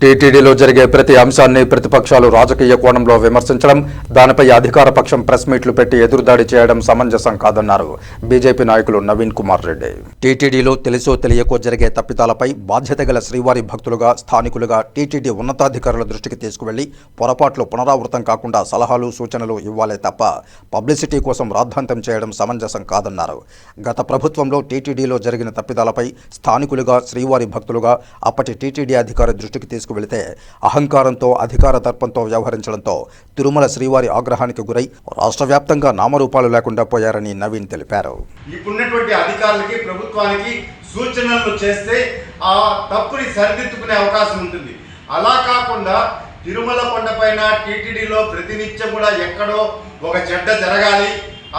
టీటీడీలో జరిగే ప్రతి అంశాన్ని ప్రతిపక్షాలు రాజకీయ కోణంలో విమర్శించడం దానిపై అధికార పక్షం ప్రెస్ మీట్లు పెట్టి ఎదురుదాడి చేయడం సమంజసం కాదన్నారు బీజేపీ నాయకులు నవీన్ కుమార్ రెడ్డి. టీటీడీలో తెలుసో తెలియకో జరిగే తప్పిదాలపై బాధ్యత గల శ్రీవారి భక్తులుగా స్థానికులుగా టీటీడీ ఉన్నతాధికారుల దృష్టికి తీసుకువెళ్ళి పొరపాట్లు పునరావృతం కాకుండా సలహాలు సూచనలు ఇవ్వాలే తప్ప పబ్లిసిటీ కోసం రాద్ధాంతం చేయడం సమంజసం కాదన్నారు. గత ప్రభుత్వంలో టీటీడీలో జరిగిన తప్పిదాలపై స్థానికులుగా శ్రీవారి భక్తులుగా అప్పటి టీటీడీ అధికారి దృష్టికి తీసుకువెళితే అహంకారంతో అధికార దర్పంతో వ్యవహరించడంతో తిరుమల శ్రీవారి ఆగ్రహానికి గురై రాష్ట్ర వ్యాప్తంగా నామరూపాలు లేకుండా పోయారని నవీన్ తెలిపారు. ఇప్పుడున్నటువంటి అధికారులకి ప్రభుత్వానికి సూచనలు చేస్తే ఆ తప్పుని సరిదిద్దుకునే అవకాశం ఉంటుంది. అలా కాకుండా తిరుమల కొండపైన టీటీడీలో ప్రతినిత్యం కూడా ఎక్కడో ఒక చెడ్డ జరగాలి.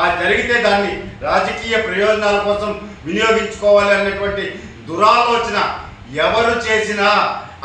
ఆ జరిగితే దాన్ని రాజకీయ ప్రయోజనాల కోసం వినియోగించుకోవాలి అన్నటువంటి దురాలోచన ఎవరు చేసినా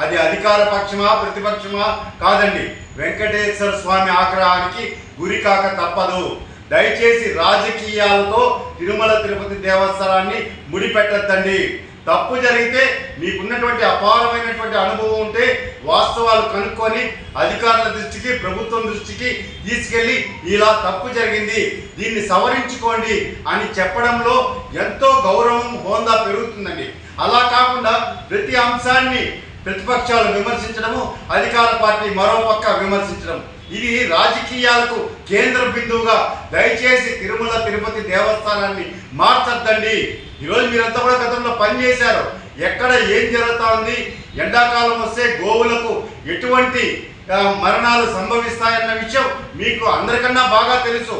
అది అధికార పక్షమా ప్రతిపక్షమా కాదండి. వెంకటేశ్వర స్వామి ఆగ్రహానికి గురి కాక తప్పదు. దయచేసి రాజకీయాలతో తిరుమల తిరుపతి దేవస్థానాన్ని ముడిపెట్టద్దండి. తప్పు జరిగితే మీకున్నటువంటి అపారమైనటువంటి అనుభవం ఉంటే వాస్తవాలు కనుక్కొని అధికారుల దృష్టికి ప్రభుత్వం దృష్టికి తీసుకెళ్ళి ఇలా తప్పు జరిగింది దీన్ని సవరించుకోండి అని చెప్పడంలో ఎంతో గౌరవం హోందా పెరుగుతుందండి. అలా కాకుండా ప్రతి అంశాన్ని ప్రతిపక్షాలు విమర్శించడము అధికార పార్టీ మరో పక్క విమర్శించడం. ఇది రాజకీయాలకు కేంద్ర బిందువుగా దయచేసి తిరుమల తిరుపతి దేవస్థానాన్ని మార్చద్దండి. ఈరోజు మీరంతా కూడా గతంలో పనిచేశారు ఎక్కడ ఏం జరుగుతా ఉంది ఎండాకాలం వస్తే గోవులకు ఎటువంటి మరణాలు సంభవిస్తాయన్న విషయం మీకు అందరికన్నా బాగా తెలుసు.